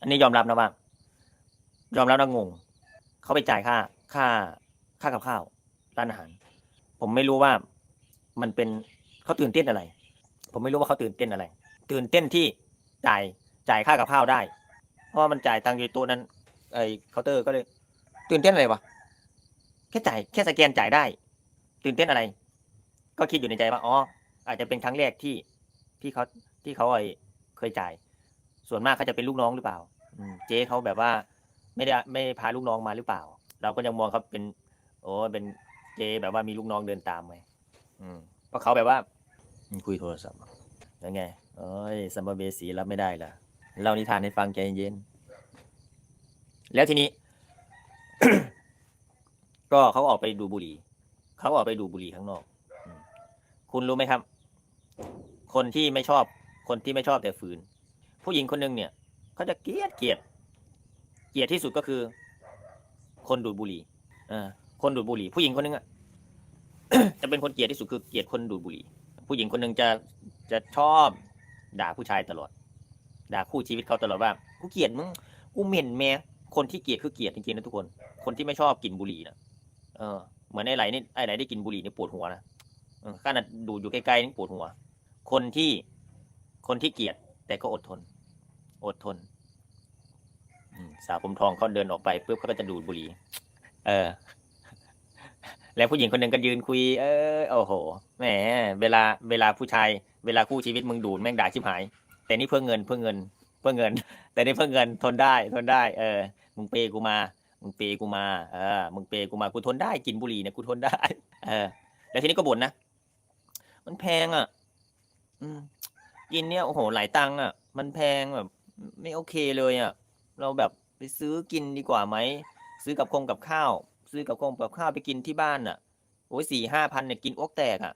อันนี้ยอมรับนะว่า ยอมรับนะงงเขาไปจ่ายค่า ค่า ค่ากับข้าวร้านอาหาร ผมไม่รู้ว่ามันเป็นเขาตื่นเต้นอะไร ผมไม่รู้ว่าเขาตื่นเต้นอะไร ตื่นเต้นที่จ่ายจ่ายค่ากับข้าวได้ เพราะว่ามันจ่ายตังค์อยู่ตัวนั้นไอ้เคาน์เตอร์ก็เลย ตื่นเต้นอะไรวะแค่จ่ายแค่สแกนจ่ายได้ ตื่นเต้นอะไร ก็คิดอยู่ในใจว่าอ๋ออาจจะเป็นครั้งแรกที่ที่เขาที่เขาไอ้เคยจ่าย ส่วนมากเขาจะเป็นลูกน้องหรือเปล่าอืมเจ๊เขาแบบว่า ไม่ได้ไม่ได้พาลูกน้องมาหรือเปล่า เราก็ยังมองเขาเป็น โอ้เป็นเจ๊แบบว่ามีลูกน้องเดินตามไงอืมเพราะเขาแบบว่าอืมคุยโทรศัพท์แล้วไงโอ้ยสัมภเวสีรับไม่ได้ล่ะเล่านิทานให้ฟังใจเย็นแล้วทีนี้ ก็เขาออกไปดูบุหรี่เขาออกไปดูบุหรี่ข้างนอกอืมคุณรู้ไหมครับ คนที่ไม่ชอบ คนที่ไม่ชอบแต่ฝืน ผู้หญิงคนหนึ่งเนี่ยเขาจะเกลียดเกลียดเกลียดที่สุดก็คือ คนดูดบุหรี่เออคนดูดบุหรี่ ผู้หญิงคนหนึงอะจะเป็นคนเกลียดที่สุดคือเกลียดคนดูดบุหรี่ ผู้หญิงคนหนึ่งจะจะชอบด่าผู้ชายตลอด ด่าคู่ชีวิตเขาตลอดว่ากูเกลียดมึงกูเหม็นแม่คนที่เกลียดคือเกลียดจริงๆนะทุกคน คนที่ไม่ชอบกินบุหรี่นะเออเหมือนไอ้ไหลนี่ไอ้ไหลได้กินบุหรี่นี่ปวดหัวนะขนาดดูดอยู่ใกล้ๆนี่ปวดหัว คนที่คนที่เกลียดแต่ก็อดทน อดทนสาวผมทองเขาเดินออกไปปุ๊บเขาก็จะดูดบุหรี่ เออ แล้วผู้หญิงคนหนึ่งก็ยืนคุย เออโอ้โหแหมเวลาเวลาผู้ชาย เวลาคู่ชีวิตมึงดูดแม่งด่าชิบหาย แต่นี่เพื่อเงินเพื่อเงิน เพื่อเงิน แต่นี่เพื่อเงินทนได้ทนได้ เออ มึงเปย์กูมา มึงเปย์กูมา เออ มึงเปย์กูมากูทนได้กินบุหรี่เนี่ยกูทนได้ เออ แล้วทีนี้ก็บ่นนะ มันแพงอะ อืมกินเนี่ยโอ้โหหลายตังค์อะ มันแพงแบบ ไม่โอเคเลยอะ เราแบบไปซื้อกินดีกว่าไหม ซื้อกับคงกับข้าว ซื้อกับคงกับข้าวไปกินที่บ้านอะโอ้ยสี่ห้าพันเนี่ยกินอ้วกแตกอะ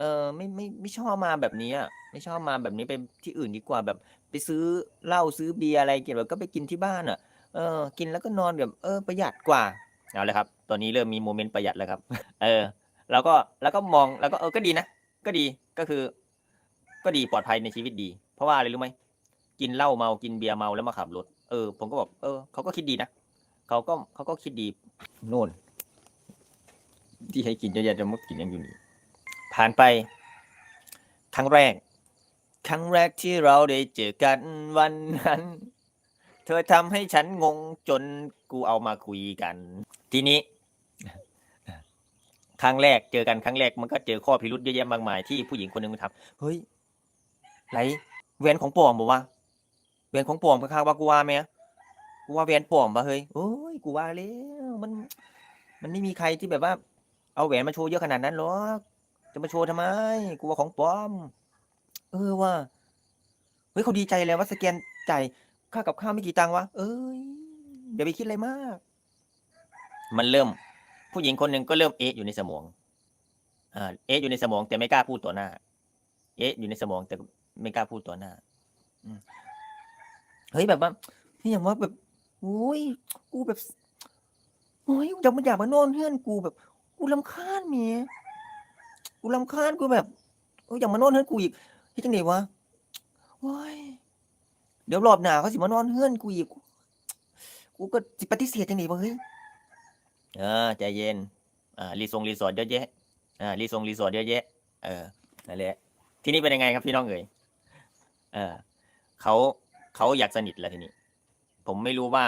เออไม่ไม่ไม่ชอบมาแบบนี้อะไม่ชอบมาแบบนี้ไปที่อื่นดีกว่าแบบ ไปซื้อเหล้าซื้อเบียร์อะไรกินแบบก็ไปกินที่บ้านอะ เออ กินแล้วก็นอนแบบเออประหยัดกว่าเอาเลยครับ ตอนนี้เริ่มมีโมเมนต์ประหยัดแล้วครับ เออ แล้วก็แล้วก็มองแล้วก็เออก็ดีนะก็ดีก็คือ ก็ดีปลอดภัยในชีวิตดี เพราะว่าอะไรรู้ไหม กินเหล้าเมากินเบียร์เมาแล้วมาขับรถเออผมก็บอกเออเขาก็คิดดีนะเขาก็เขาก็คิดดีโน่น ที่ให้กินเยอะแยะจะมากินยังอยู่นี่ผ่านไป ครั้งแรก ครั้งแรกที่เราได้เจอกันวันนั้น เธอทำให้ฉันงงจนกูเอามาคุยกัน ทีนี้ครั้งแรกเจอกันครั้งแรกมันก็เจอข้อพิรุธเยอะแยะมากมายที่ผู้หญิงคนหนึ่งมันทำเฮ้ยไหลแหวนของปอมบอกว่า แหวนของปลอมข้างๆว่ากูว่าไหมกูว่าแหวนปลอมปะเฮ้ยโอ้ยกูว่าแล้วมัน มันไม่มีใครที่แบบว่า เอาแหวนมาโชว์เยอะขนาดนั้นหรอกจะมาโชว์ทำไม กูว่าของปลอม เออว่าเฮ้ยเขาดีใจแล้วว่าสแกนจ่ายค่ากับข้าวไม่กี่ตังค์วะเอ้ยอย่าไปคิดอะไรมาก มันเริ่ม ผู้หญิงคนหนึ่งก็เริ่มเอะอยู่ในสมองอ่าเอะอยู่ในสมองแต่ไม่กล้าพูดต่อหน้า เอะอยู่ในสมองแต่ไม่กล้าพูดต่อหน้าอื เฮ้ยแบบว่าเฮ้ยอย่างว่าแบบโอ้ยกูแบบโอ้ยอยามาอยากมานอนเพื่อนกูแบบกูรำคาญเมียกูรำคาญกูแบบเอออยากมานอนเฮื่อนกูอีกเฮ้ยจังไดวะโอ้ยเดี๋ยวรอบหนาเขาสิมานอนเฮื่อนกูอีกกูก็สิปฏิเสธจังไดวะเฮ้ยเออใจเย็นอ่ารีสอร์ทรีสอร์ทเยอะแยะอ่ารีสอร์ทรีสอร์ทเยอะแยะเออนั่นแหละที่นี้เป็นยังไงครับพี่น้องเอ๋ยเออเขา เขาอยากสนิทแล้วทีนี้ ผมไม่รู้ว่า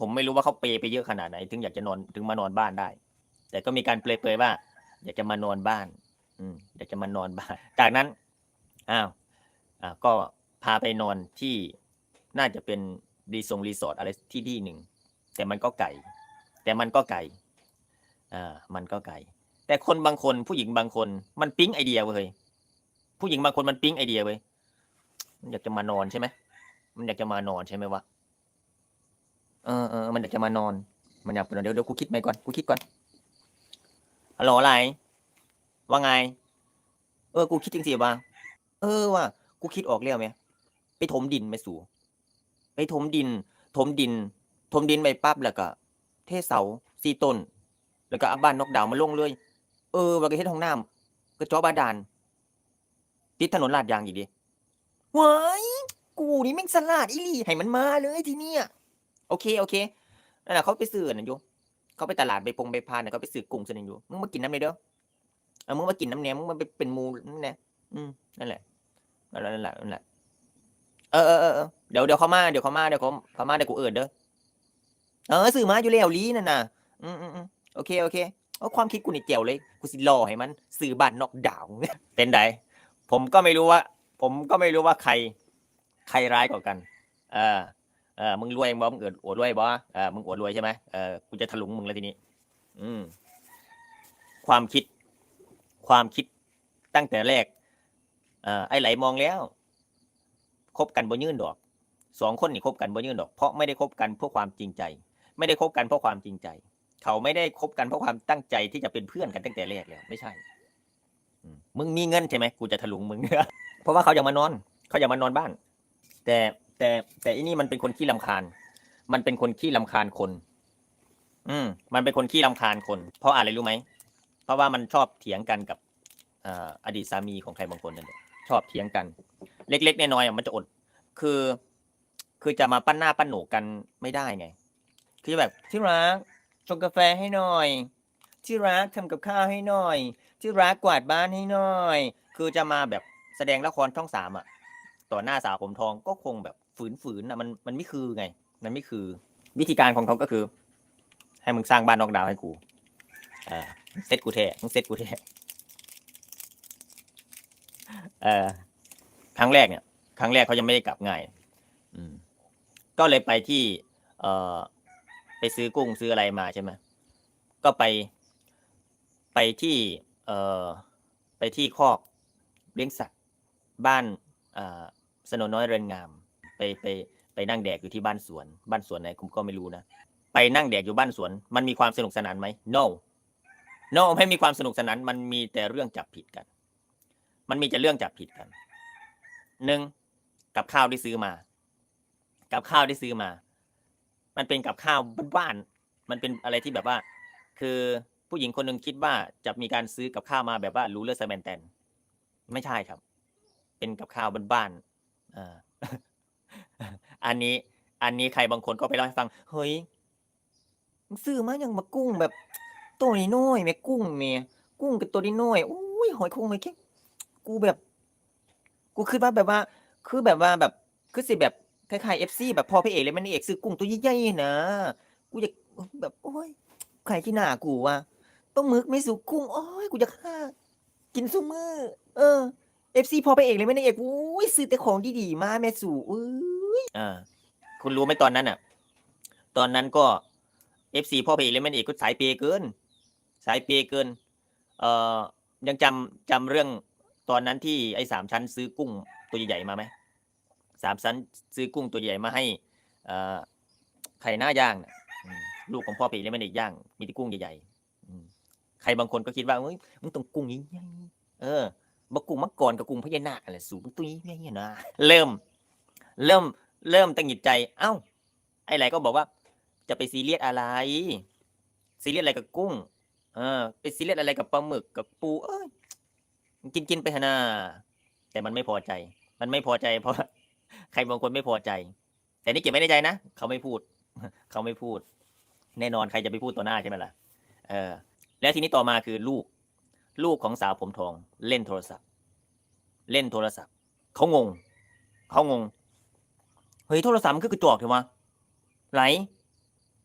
ผมไม่รู้ว่าเขาเปย์ไปเยอะขนาดไหน ถึงอยากจะนอนถึงมานอนบ้านได้ แต่ก็มีการเปรยๆว่า อยากจะมานอนบ้าน อืมอยากจะมานอนบ้าน จากนั้นอ้าวอ่าก็พาไปนอนที่น่าจะเป็นรีสอร์ทรีสอร์ทอะไรที่ที่หนึ่งแต่มันก็ไก่แต่มันก็ไก่อ่ามันก็ไก่แต่คนบางคนผู้หญิงบางคนมันปิ๊งไอเดียเว้ยผู้หญิงบางคนมันปิ๊งไอเดียเว้ย มันอยากจะมานอนใช่ไหมมันอยากจะมานอนใช่ไหมวะเออเออมันอยากจะมานอน มันอยากไปนอนเดี๋ยวเดี๋ยวกูคิดไปก่อนกูคิดก่อนฮัลโหลอะไรว่าไง เออ กูคิดจริงสิว่าเออว่ะกูคิดออกแล้วไหมไปถมดินไปสู่ ไปถมดิน ถมดิน ถมดินไปปั๊บแล้วก็ เทเสาสี่ต้น แล้วก็เอาบ้านนกดาวมาลงเลย เออว่าก็เฮ็ดห้องน้ำกระเจาะบาดาลติดถนนลาดยางอีกดิ ว้ายกูนี่แม่งสลัดอีหลีให้มันมาเลยทีเนี้ยโอเคโอเคนั่นแหละเขาไปซื้อนั่นอยู่เขาไปตลาดไปปงไปพานน่ะเขาไปซื้อกุ้งซะนั่นอยู่มึงมากินน้ำเลยเด้อเอามึงมากินน้ำเนี้ยมึงมาไปเป็นมูนั่นแหละอืมนั่นแหละนั่นแหละนั่นแหละเออเออเออเดี๋ยวเดี๋ยวเขามาเดี๋ยวเขามาเดี๋ยวเขาเขามาเดี๋ยวกูเอิดเด้อเออซื้อมาอยู่แล้วลีนั่นน่ะ อืมอืมโอเคโอเคเอาความคิดกูนี่เจ๋วเลย กูสิรอให้มันซื้อบ้านนอกดาวน์เป็นไดผมก็ไม่รู้ว่า ผมก็ไม่รู้ว่าใครใครร้ายกว่ากัน เออเออมึงรวยบ่มึงเอิดอวดรวยบ่เออมึงอวดรวยใช่ไหมเออกูจะถลุงมึงแล้วทีนี้ อืม ความคิด ความคิดตั้งแต่แรก เอ่อไอ้ไหลมองแล้วคบกันบ่ยื่นดอกสองคนนี่คบกันบ่ยื่นดอก เพราะไม่ได้คบกันเพื่อความจริงใจ ไม่ได้คบกันเพราะความจริงใจ เขาไม่ได้คบกันเพราะความตั้งใจที่จะเป็นเพื่อนกันตั้งแต่แรกแล้วไม่ใช่มึงมีเงินใช่ไหมกูจะถลุงมึงเพราะว่าเขาอยากมานอน เขาอยากมานอนบ้าน แต่แต่แต่อันนี้มันเป็นคนขี้ลำคาญ มันเป็นคนขี้ลำคาญคน อืม มันเป็นคนขี้ลำคาญคน เพราะอะไรรู้ไหม เพราะว่ามันชอบเถียงกันกับอดีตสามีของใครบางคนนั่นแหละชอบเถียงกัน เล็กๆน้อยๆมันจะอด คือ คือจะมาปั้นหน้าปั้นหนูกันไม่ได้ไง คือแบบที่รักชงกาแฟให้หน่อย ที่รักทำกับข้าวให้หน่อย ที่รักกวาดบ้านให้หน่อย คือจะมาแบบ แสดงละครช่องสามอะ ต่อหน้าสาวผมทองก็คงแบบฝืนๆนะมันมันไม่คือไง มันไม่คือวิธีการของเขาก็คือ ให้มึงสร้างบ้านนอกดาวให้กูเออเซตกูแท้มึงเซตกูแท้เออครั้งแรกเนี่ย ครั้งแรกเขายังไม่ได้กลับง่ายอืม ก็เลยไปที่ เออไปซื้อกุ้งซื้ออะไรมาใช่ไหมก็ไป ไปที่ เออไปที่คอกเลี้ยงสัตว์ บ้านอ่าสนนน้อยเรือนงาม ไปไปไปนั่งแดกอยู่ที่บ้านสวน บ้านสวนไหนผมก็ไม่รู้นะไปนั่งแดกอยู่บ้านสวน มันมีความสนุกสนานไหม no no ไม่มีความสนุกสนานมันมีแต่เรื่องจับผิดกัน มันมีแต่เรื่องจับผิดกันหนึ่งกับข้าวที่ซื้อมา กับข้าวที่ซื้อมา มันเป็นกับข้าวบ้านๆมันเป็นอะไรที่แบบว่า คือผู้หญิงคนหนึ่งคิดว่าจะมีการซื้อกับข้าวมาแบบว่ารู้เลือดสแมนแตนไม่ใช่ครับ เป็นกับข้าวบ้านๆอ่าอันนี้ อันนี้ใครบางคนก็ไปเล่าให้ฟัง เฮ้ยซื้อมาอย่างมากุ้งแบบ ตัวนี้น้อยแม่กุ้งแม่กุ้งกับตัวนี้น้อยอุ้ยหอยคงไม่แค่กูแบบ กูคิดว่าแบบว่า คือแบบว่าแบบคือสิแบบคล้ายๆเอฟซีแบบพอพระเอกเลยมันเอกซื้อกุ้งตัวใหญ่ๆนะกูอยากแบบโอ้ยใครที่หน้ากูวะต้องมึกไม่สุกกุ้งโอ้ยกูจะฆ่ากินซุมือเออ เอฟซีพอไปเอกเลยไม่ได้เอกอุ้ยซื้อแต่ของดีๆมาแม่สู่อุ้ยอ่าคุณรู้ไหมตอนนั้นอะ ตอนนั้นก็เอฟซีพ่อไปเอกเลยไม่ได้เอกก็สายเปย์เกิน สายเปย์เกิน เอ่อยังจำจำเรื่องตอนนั้นที่ไอ้สามชั้นซื้อกุ้งตัวใหญ่ๆมาไหมสามชั้นซื้อกุ้งตัวใหญ่มาให้อ่อไข่หน้าย่างนะลูกของพ่อไปเอกเลยไม่ได้ย่าง มีแต่กุ้งใหญ่ๆใครบางคนก็คิดว่าเฮ้ยมึงต้องกุ้งใหญ่ๆเออ บักกุ้งมักกรกับกุ้งพญานาคอะไรสูงตุ้ยเนี่ยเนี่ยนะเริ่ม เริ่ม เริ่มตั้งหงิดใจ เอ้า ไอ้ไหลก็บอกว่า จะไปซีเรียสอะไร ซีเรียสอะไรกับกุ้ง เออ ไปซีเรียสอะไรกับปลาหมึกกับปู เอ้ยกินกินไปเถอะนะแต่มันไม่พอใจ มันไม่พอใจ เพราะใครบางคนไม่พอใจ แต่นี่เก็บไว้ในใจนะเขาไม่พูด เขาไม่พูด แน่นอนใครจะไปพูดต่อหน้าใช่ไหมล่ะเออ แล้วทีนี้ต่อมาคือลูก ลูกของสาวผมทอง เล่นโทรศัพท์ เล่นโทรศัพท์เขางงเขางงเฮ้ยโทรศัพท์มันคือกระจอกเถอะวะไหล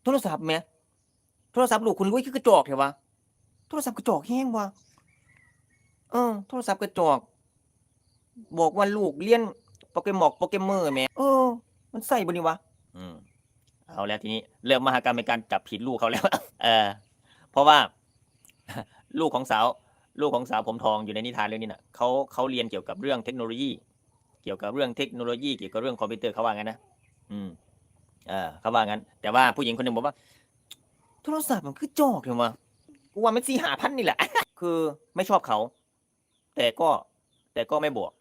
โทรศัพท์แม่โทรศัพท์ลูกคุณรวยคือกระจอกเถอะวะโทรศัพท์กระจอกแห้งวะเออ โทรศัพท์กระจอก บอกว่าลูกเรียนโปเกมอนโปเกมเมอร์แม่เออ มันใส่บนี่วะอืมเอาแล้วทีนี้เริ่มมหากรรมในการจับผิดลูกเขาแล้ว เออ เพราะว่า ลูกของสาว ลูกของสาวผมทองอยู่ในนิทานเรื่องนี้น่ะเขาเขาเรียนเกี่ยวกับเรื่องเทคโนโลยี เกี่ยวกับเรื่องเทคโนโลยีเกี่ยวกับเรื่องคอมพิวเตอร์เขาว่างั้นนะอืมเออเขาว่างั้น แต่ว่าผู้หญิงคนหนึ่งบอกว่า โทรศัพท์มันคือจอกเถอะวะกูว่ามันสี่หาพันนี่แหละ คือไม่ชอบเขา แต่ก็แต่ก็ไม่บอก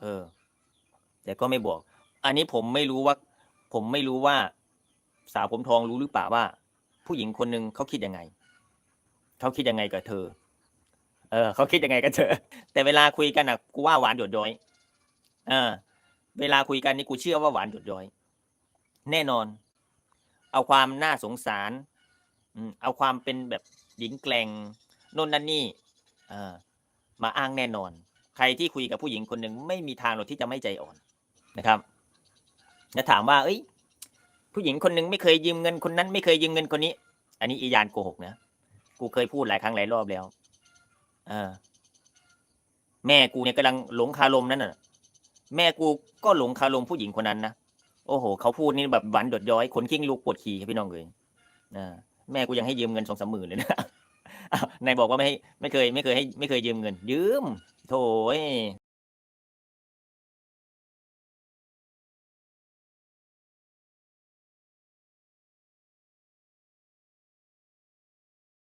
เออ แต่ก็ไม่บอกอันนี้ผมไม่รู้ว่า ผมไม่รู้ว่า สาวผมทองรู้หรือเปล่าว่า ผู้หญิงคนหนึ่งเขาคิดยังไงเขาคิดยังไงกับเธอ เออเขาคิดยังไงกับเธอแต่เวลาคุยกันอะกูว่าหวานหยดย้อยเออ เวลาคุยกันนี่กูเชื่อว่าหวานหยดย้อย แน่นอน เอาความน่าสงสารอืมเอาความเป็นแบบหญิงแกล่งโน่นนั่นนี่เอ่ามาอ้างแน่นอน ใครที่คุยกับผู้หญิงคนหนึ่งไม่มีทางหรอกที่จะไม่ใจอ่อนนะครับแล้วถามว่า เอ้ย ผู้หญิงคนหนึ่งไม่เคยยืมเงินคนนั้น ไม่เคยยืมเงินคนนี้ อันนี้อียานโกหกนะ กูเคยพูดหลายครั้งหลายรอบแล้ว อ่าแม่กูเนี่ยกำลังหลงคารมนั่นน่ะ แม่กูก็หลงคารมผู้หญิงคนนั้นนะโอ้โห เขาพูดนี่แบบหวานดดย้อยขนขิ้งลูกปวดขี่ครับพี่น้องเลยอแม่กูยังให้ยืมเงินสองสามหมื่นเลยนะนายบอกว่าไม่ให้ไม่เคย ไม่เคยให้ ไม่เคยยืมเงิน ยืม โถ่เอ้ย